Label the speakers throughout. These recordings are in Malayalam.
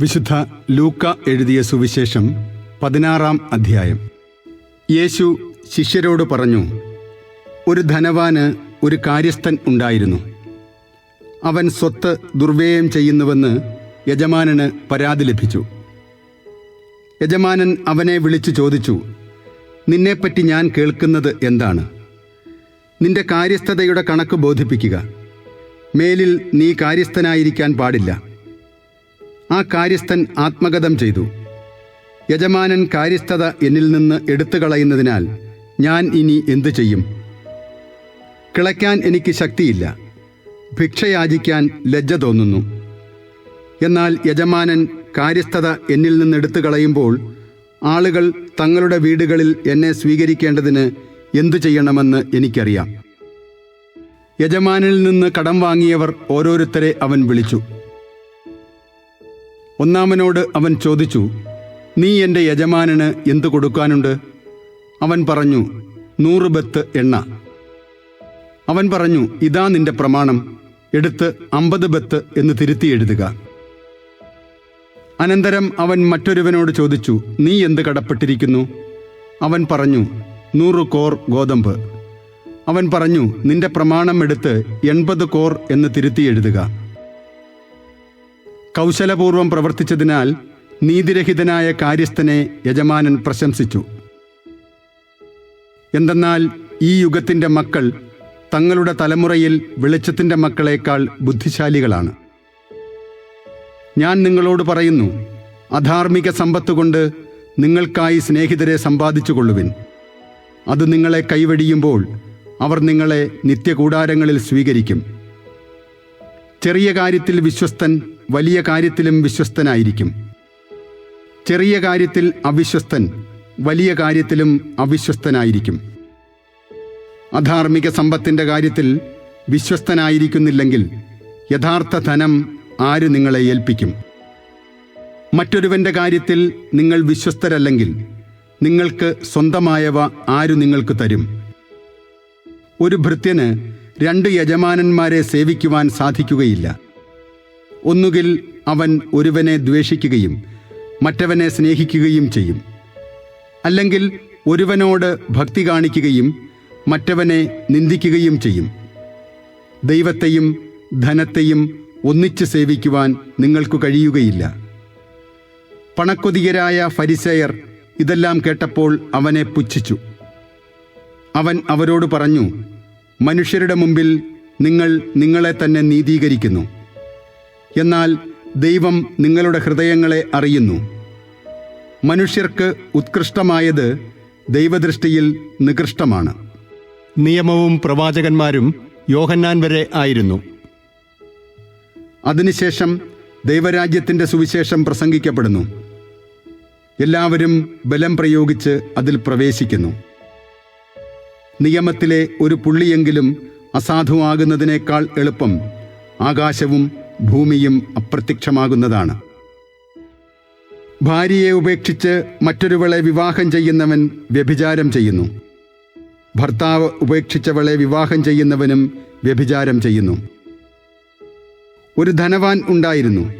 Speaker 1: വിശുദ്ധ ലൂക്ക എഴുതിയ സുവിശേഷം പതിനാറാം അധ്യായം. യേശു ശിഷ്യരോട് പറഞ്ഞു ഒരു ധനവാന് ഒരു കാര്യസ്ഥൻ ഉണ്ടായിരുന്നു. അവൻ സ്വത്ത് ദുർവ്യയം ചെയ്യുന്നുവെന്ന് യജമാനന് പരാതി ലഭിച്ചു. യജമാനൻ അവനെ വിളിച്ചു ചോദിച്ചു നിന്നെപ്പറ്റി ഞാൻ കേൾക്കുന്നത് എന്താണ്? നിന്റെ കാര്യസ്ഥതയുടെ കണക്ക് ബോധിപ്പിക്കുക. മേലിൽ നീ കാര്യസ്ഥനായിരിക്കാൻ പാടില്ല. ആ കാര്യസ്ഥൻ ആത്മഗതം ചെയ്തു. യജമാനൻ കാര്യസ്ഥത എന്നിൽ നിന്ന് എടുത്തു കളയുന്നതിനാൽ ഞാൻ ഇനി എന്തു ചെയ്യും? കിളയ്ക്കാൻ എനിക്ക് ശക്തിയില്ല. ഭിക്ഷയാചിക്കാൻ ലജ്ജ തോന്നുന്നു. എന്നാൽ യജമാനൻ കാര്യസ്ഥത എന്നിൽ നിന്ന് എടുത്തു കളയുമ്പോൾ ആളുകൾ തങ്ങളുടെ വീടുകളിൽ എന്നെ സ്വീകരിക്കേണ്ടതിന് എന്തു ചെയ്യണമെന്ന് എനിക്കറിയാം. യജമാനിൽ നിന്ന് കടം വാങ്ങിയവർ ഓരോരുത്തരെ അവൻ വിളിച്ചു. ഒന്നാമനോട് അവൻ ചോദിച്ചു നീ എന്റെ യജമാനന് എന്തു കൊടുക്കാനുണ്ട്? അവൻ പറഞ്ഞു നൂറ് ബത്ത് എണ്ണ. അവൻ പറഞ്ഞു ഇതാ നിന്റെ പ്രമാണം എടുത്ത് അമ്പത് ബത്ത് എന്ന് തിരുത്തി എഴുതുക. അനന്തരം അവൻ മറ്റൊരുവനോട് ചോദിച്ചു നീ എന്ത് കടപ്പെട്ടിരിക്കുന്നു? അവൻ പറഞ്ഞു നൂറ് കോർ ഗോതമ്പ്. അവൻ പറഞ്ഞു നിന്റെ പ്രമാണം എടുത്ത് എൺപത് കോർ എന്ന് തിരുത്തി എഴുതുക. കൗശലപൂർവം പ്രവർത്തിച്ചതിനാൽ നീതിരഹിതനായ കാര്യസ്ഥനെ യജമാനൻ പ്രശംസിച്ചു. എന്തെന്നാൽ ഈ യുഗത്തിന്റെ മക്കൾ തങ്ങളുടെ തലമുറയിൽ വെളിച്ചത്തിന്റെ മക്കളേക്കാൾ ബുദ്ധിശാലികളാണ്. ഞാൻ നിങ്ങളോട് പറയുന്നു അധാർമിക സമ്പത്ത് കൊണ്ട് നിങ്ങൾക്കായി സ്നേഹിതരെ സമ്പാദിച്ചുകൊള്ളുവിൻ. അത് നിങ്ങളെ കൈവടിയുമ്പോൾ അവർ നിങ്ങളെ നിത്യകൂടാരങ്ങളിൽ സ്വീകരിക്കും. ചെറിയ കാര്യത്തിൽ വിശ്വസ്തൻ വലിയ കാര്യത്തിലും വിശ്വസ്തനായിരിക്കും. ചെറിയ കാര്യത്തിൽ അവിശ്വസ്തൻ വലിയ കാര്യത്തിലും അവിശ്വസ്തനായിരിക്കും. അധാർമിക സമ്പത്തിന്റെ കാര്യത്തിൽ വിശ്വസ്തനായിരിക്കുന്നില്ലെങ്കിൽ യഥാർത്ഥ ധനം ആര് നിങ്ങളെ ഏൽപ്പിക്കും? മറ്റൊരുവന്റെ കാര്യത്തിൽ നിങ്ങൾ വിശ്വസ്തരല്ലെങ്കിൽ നിങ്ങൾക്ക് സ്വന്തമായവ ആരു നിങ്ങൾക്ക് തരും? ഒരു ഭൃത്യന് രണ്ട് യജമാനന്മാരെ സേവിക്കുവാൻ സാധിക്കുകയില്ല. ഒന്നുകിൽ അവൻ ഒരുവനെ ദ്വേഷിക്കുകയും മറ്റവനെ സ്നേഹിക്കുകയും ചെയ്യും. അല്ലെങ്കിൽ ഒരുവനോട് ഭക്തി കാണിക്കുകയും മറ്റവനെ നിന്ദിക്കുകയും ചെയ്യും. ദൈവത്തെയും ധനത്തെയും ഒന്നിച്ച് സേവിക്കുവാൻ നിങ്ങൾക്ക് കഴിയുകയില്ല. പണക്കൊതികരായ ഫരിസയർ ഇതെല്ലാം കേട്ടപ്പോൾ അവനെ പുച്ഛിച്ചു. അവൻ അവരോട് പറഞ്ഞു മനുഷ്യരുടെ മുമ്പിൽ നിങ്ങൾ നിങ്ങളെ തന്നെ നീതീകരിക്കുന്നു. എന്നാൽ ദൈവം നിങ്ങളുടെ ഹൃദയങ്ങളെ അറിയുന്നു. മനുഷ്യർക്ക് ഉത്കൃഷ്ടമായത് ദൈവദൃഷ്ടിയിൽ നികൃഷ്ടമാണ്.
Speaker 2: നിയമവും പ്രവാചകന്മാരും യോഹന്നാൻ വരെ ആയിരുന്നു.
Speaker 1: അതിനുശേഷം ദൈവരാജ്യത്തിന്റെ സുവിശേഷം പ്രസംഗിക്കപ്പെടുന്നു. എല്ലാവരും ബലം പ്രയോഗിച്ച് അതിൽ പ്രവേശിക്കുന്നു. നിയമത്തിലെ ഒരു പുള്ളിയെങ്കിലും അസാധുവാകുന്നതിനേക്കാൾ എളുപ്പം ആകാശവും ഭൂമിയും അപ്രത്യക്ഷമാകുന്നതാണ്. ഭാര്യയെ ഉപേക്ഷിച്ച് മറ്റൊരുവളെ വിവാഹം ചെയ്യുന്നവൻ വ്യഭിചാരം ചെയ്യുന്നു. ഭർത്താവ് ഉപേക്ഷിച്ചവളെ വിവാഹം ചെയ്യുന്നവനും വ്യഭിചാരം ചെയ്യുന്നു. ഒരു ധനവാൻ ഉണ്ടായിരുന്നു.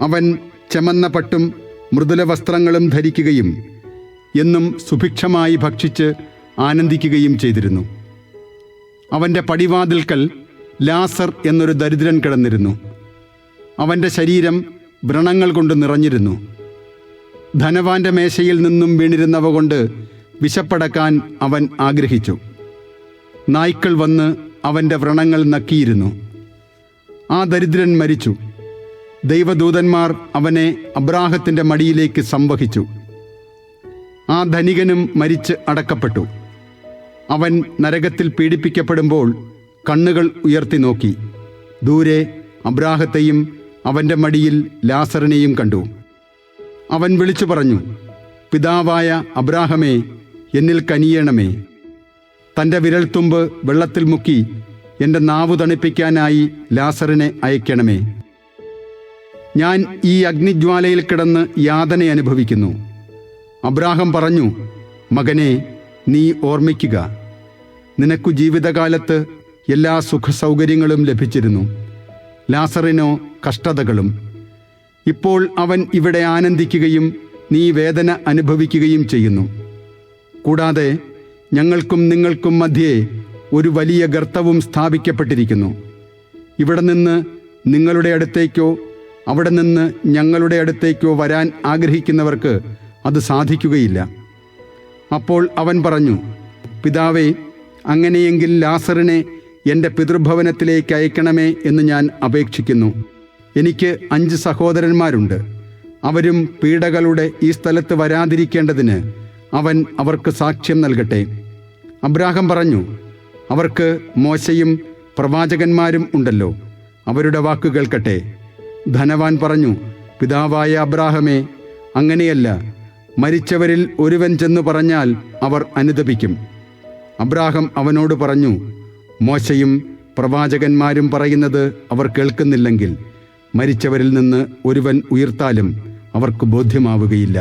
Speaker 1: അവൻ ചെമന്ന പട്ടും മൃദുല വസ്ത്രങ്ങളും ധരിക്കുകയും എന്നും സുഭിക്ഷമായി ഭക്ഷിച്ച് ആനന്ദിക്കുകയും ചെയ്തിരുന്നു. അവന്റെ പടിവാതിൽക്കൽ ലാസർ എന്നൊരു ദരിദ്രൻ കിടന്നിരുന്നു. അവന്റെ ശരീരം വ്രണങ്ങൾ കൊണ്ട് നിറഞ്ഞിരുന്നു. ധനവാന്റെ മേശയിൽ നിന്നും വീണിരുന്നവ കൊണ്ട് വിശപ്പടക്കാൻ അവൻ ആഗ്രഹിച്ചു. നായ്ക്കൾ വന്ന് അവന്റെ വ്രണങ്ങൾ നക്കിയിരുന്നു. ആ ദരിദ്രൻ മരിച്ചു. ദൈവദൂതന്മാർ അവനെ അബ്രാഹത്തിന്റെ മടിയിലേക്ക് സംവഹിച്ചു. ആ ധനികനും മരിച്ച് അടക്കപ്പെട്ടു. അവൻ നരകത്തിൽ പീഡിപ്പിക്കപ്പെടുമ്പോൾ കണ്ണുകൾ ഉയർത്തി നോക്കി. ദൂരെ അബ്രാഹത്തെയും അവന്റെ മടിയിൽ ലാസറിനെയും കണ്ടു. അവൻ വിളിച്ചു പറഞ്ഞു പിതാവായ അബ്രാഹമേ എന്നിൽ കനിയണമേ. തന്റെ വിരൽത്തുമ്പ് വെള്ളത്തിൽ മുക്കി എന്റെ നാവു തണുപ്പിക്കാനായി ലാസറിനെ അയക്കണമേ. ഞാൻ ഈ അഗ്നിജ്വാലയിൽ കിടന്ന് യാതന അനുഭവിക്കുന്നു. അബ്രാഹം പറഞ്ഞു മകനെ നീ ഓർമ്മിക്കുക. നിനക്കു ജീവിതകാലത്ത് എല്ലാ സുഖസൗകര്യങ്ങളും ലഭിച്ചിരുന്നു. ലാസറിനോ കഷ്ടതകളും. ഇപ്പോൾ അവൻ ഇവിടെ ആനന്ദിക്കുകയും നീ വേദന അനുഭവിക്കുകയും ചെയ്യുന്നു. കൂടാതെ ഞങ്ങൾക്കും നിങ്ങൾക്കും മധ്യേ ഒരു വലിയ ഗർത്തവും സ്ഥാപിക്കപ്പെട്ടിരിക്കുന്നു. ഇവിടെ നിന്ന് നിങ്ങളുടെ അടുത്തേക്കോ അവിടെ നിന്ന് ഞങ്ങളുടെ അടുത്തേക്കോ വരാൻ ആഗ്രഹിക്കുന്നവർക്ക് അത് സാധിക്കുകയില്ല. അപ്പോൾ അവൻ പറഞ്ഞു പിതാവേ അങ്ങനെയെങ്കിൽ ലാസറിനെ എന്റെ പിതൃഭവനത്തിലേക്ക് അയക്കണമേ എന്ന് ഞാൻ അപേക്ഷിക്കുന്നു. എനിക്ക് അഞ്ച് സഹോദരന്മാരുണ്ട്. അവരും പീഡകളുടെ ഈ സ്ഥലത്ത് വരാതിരിക്കേണ്ടതിന് അവൻ അവർക്ക് സാക്ഷ്യം നൽകട്ടെ. അബ്രാഹം പറഞ്ഞു അവർക്ക് മോശയും പ്രവാചകന്മാരും ഉണ്ടല്ലോ അവരുടെ വാക്ക് കേൾക്കട്ടെ. ധനവാൻ പറഞ്ഞു പിതാവായ അബ്രാഹമേ അങ്ങനെയല്ല മരിച്ചവരിൽ ഒരുവൻ ചെന്ന് പറഞ്ഞാൽ അവർ അനുദപിക്കും അബ്രാഹം അവനോട് പറഞ്ഞു മോശയും പ്രവാചകന്മാരും പറയുന്നത് അവർ കേൾക്കുന്നില്ലെങ്കിൽ മരിച്ചവരിൽ നിന്ന് ഒരുവൻ ഉയർത്താലും അവർക്ക് ബോധ്യമാവുകയില്ല.